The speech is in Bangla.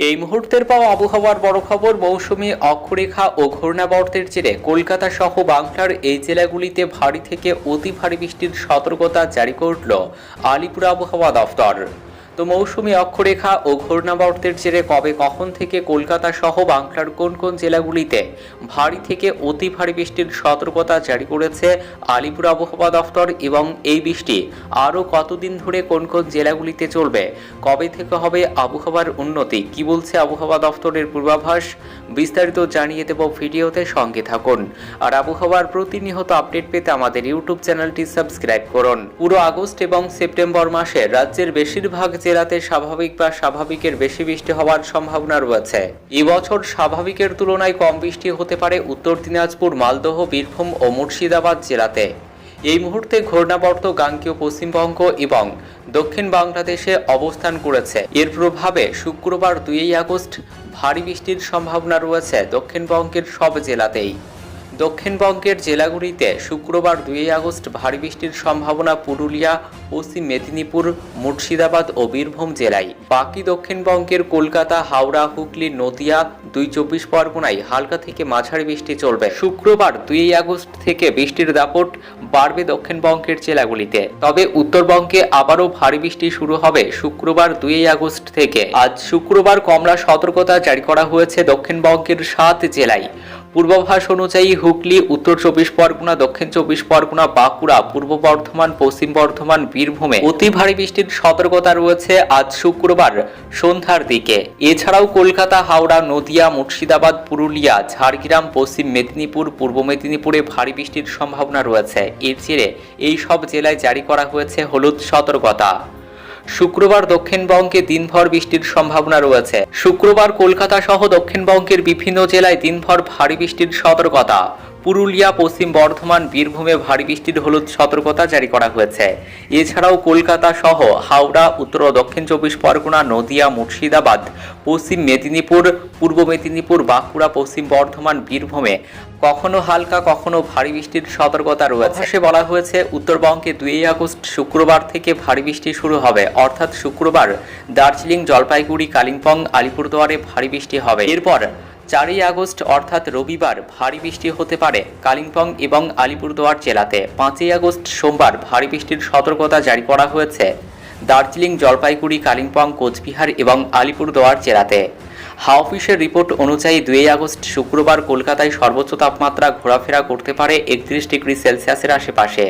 এই মুহূর্তের পাওয়া আবহাওয়ার বড় খবর মৌসুমি অক্ষরেখা ও ঘূর্ণাবর্তের জেরে কলকাতা সহ বাংলার এই জেলাগুলিতে ভারী থেকে অতি ভারী বৃষ্টির সতর্কতা জারি করল আলিপুর আবহাওয়া দফতর তো মৌসুমি অক্ষরেখা ও ঘূর্ণাবর্তের জেরে কবে কখন থেকে কলকাতা সহ বাংলার কোন কোন জেলাগুলিতে ভারী থেকে অতি ভারী বৃষ্টির সতর্কতা জারি করেছে আলিপুর আবহাওয়া দফতর এবং এই বৃষ্টি আরও কতদিন ধরে কোন কোন জেলাগুলিতে চলবে? কবে থেকে হবে আবহাওয়ার উন্নতি? কি বলছে আবহাওয়া দফতরের পূর্বাভাস? বিস্তারিত জানিয়ে দেব ভিডিওতে সঙ্গে থাকুন। আর আবহাওয়ার প্রতিনিয়ত আপডেট পেতে আমাদের ইউটিউব চ্যানেলটি সাবস্ক্রাইব করুন। পুরো আগস্ট এবং সেপ্টেম্বর মাসে রাজ্যের বেশিরভাগ জেলাতে স্বাভাবিক বা স্বাভাবিকের বেশি বৃষ্টি হওয়ার সম্ভাবনা রয়েছে। এবছর স্বাভাবিকের তুলনায় কম বৃষ্টি হতে পারে উত্তর দিনাজপুর, মালদহ, বীরভূম ও মুর্শিদাবাদ জেলাতে। এই মুহূর্তে ঘূর্ণাবর্ত গাঙ্গীয় পশ্চিমবঙ্গ এবং দক্ষিণ বাংলাদেশে অবস্থান করেছে। এর প্রভাবে শুক্রবার দুই আগস্ট ভারী বৃষ্টির সম্ভাবনা রয়েছে দক্ষিণবঙ্গের সব জেলাতেই। দক্ষিণবঙ্গের জেলাগুলিতে শুক্রবার দুই আগস্ট ভারী বৃষ্টির সম্ভাবনা পুরুলিয়া পশ্চিম মেদিনীপুর, মুর্শিদাবাদ ও বীরভূম জেলায়। বাকি দক্ষিণবঙ্গের কলকাতা, হাওড়া, হুগলি, নদিয়া দুই চব্বিশ পরগনায় হালকা থেকে মাঝারি বৃষ্টি চলবে। শুক্রবার দুই আগস্ট থেকে বৃষ্টির দাপট বাড়বে দক্ষিণবঙ্গের জেলাগুলিতে। তবে উত্তরবঙ্গে আবারও ভারী বৃষ্টি শুরু হবে শুক্রবার দুই আগস্ট থেকে। আজ শুক্রবার কমলা সতর্কতা জারি করা হয়েছে দক্ষিণবঙ্গের সাত জেলায়। পূর্বাভাস অনুযায়ী হুগলি, উত্তর চব্বিশ পরগনা, দক্ষিণ চব্বিশ পরগনা, বাঁকুড়া, পূর্ব বর্ধমান, পশ্চিম বর্ধমান, বীরভূমে অতি ভারী বৃষ্টির সতর্কতা রয়েছে আজ শুক্রবার সন্ধ্যার দিকে। এছাড়াও কলকাতা, হাওড়া, নদিয়া, মুর্শিদাবাদ, পুরুলিয়া, ঝাড়গ্রাম, পশ্চিম মেদিনীপুর, পূর্ব মেদিনীপুরে ভারী বৃষ্টির সম্ভাবনা রয়েছে। এর জেরে এই সব জেলায় জারি করা হয়েছে হলুদ সতর্কতা। শুক্রবার দক্ষিণবঙ্গে দিনভর বৃষ্টির সম্ভাবনা রয়েছে। শুক্রবার কলকাতা সহ দক্ষিণবঙ্গের বিভিন্ন জেলায় দিনভর ভারী বৃষ্টির সতর্কতা। পুরুলিয়া, পশ্চিম বর্ধমান, বীরভূমে ভারী বৃষ্টির হলুদ সতর্কতা জারি করা হয়েছে। এছাড়াও কলকাতা সহ হাওড়া, উত্তর ও দক্ষিণ চব্বিশ পরগনা, নদিয়া, মুর্শিদাবাদ, পশ্চিম মেদিনীপুর, পূর্ব মেদিনীপুর, বাঁকুড়া, পশ্চিম বর্ধমান, বীরভূমে কখনো হালকা, কখনো ভারী বৃষ্টির সতর্কতা রয়েছে। সে বলা হয়েছে, উত্তরবঙ্গে দুই আগস্ট শুক্রবার থেকে ভারী বৃষ্টি শুরু হবে। অর্থাৎ শুক্রবার দার্জিলিং, জলপাইগুড়ি, কালিম্পং, আলিপুরদুয়ারে ভারী বৃষ্টি হবে। এরপর চারই আগস্ট অর্থাৎ রবিবার ভারী বৃষ্টি হতে পারে কালিম্পং এবং আলিপুরদুয়ার জেলাতে। পাঁচই আগস্ট সোমবার ভারী বৃষ্টির সতর্কতা জারি করা হয়েছে। দার্জিলিং, জলপাইগুড়ি, কালিম্পং, কোচবিহার এবং আলিপুরদুয়ার জেলাতে। হাওয়া অফিসের রিপোর্ট অনুযায়ী দুই আগস্ট শুক্রবার কলকাতায় সর্বোচ্চ তাপমাত্রা ঘোরাফেরা করতে পারে একত্রিশ ডিগ্রি সেলসিয়াসের আশেপাশে।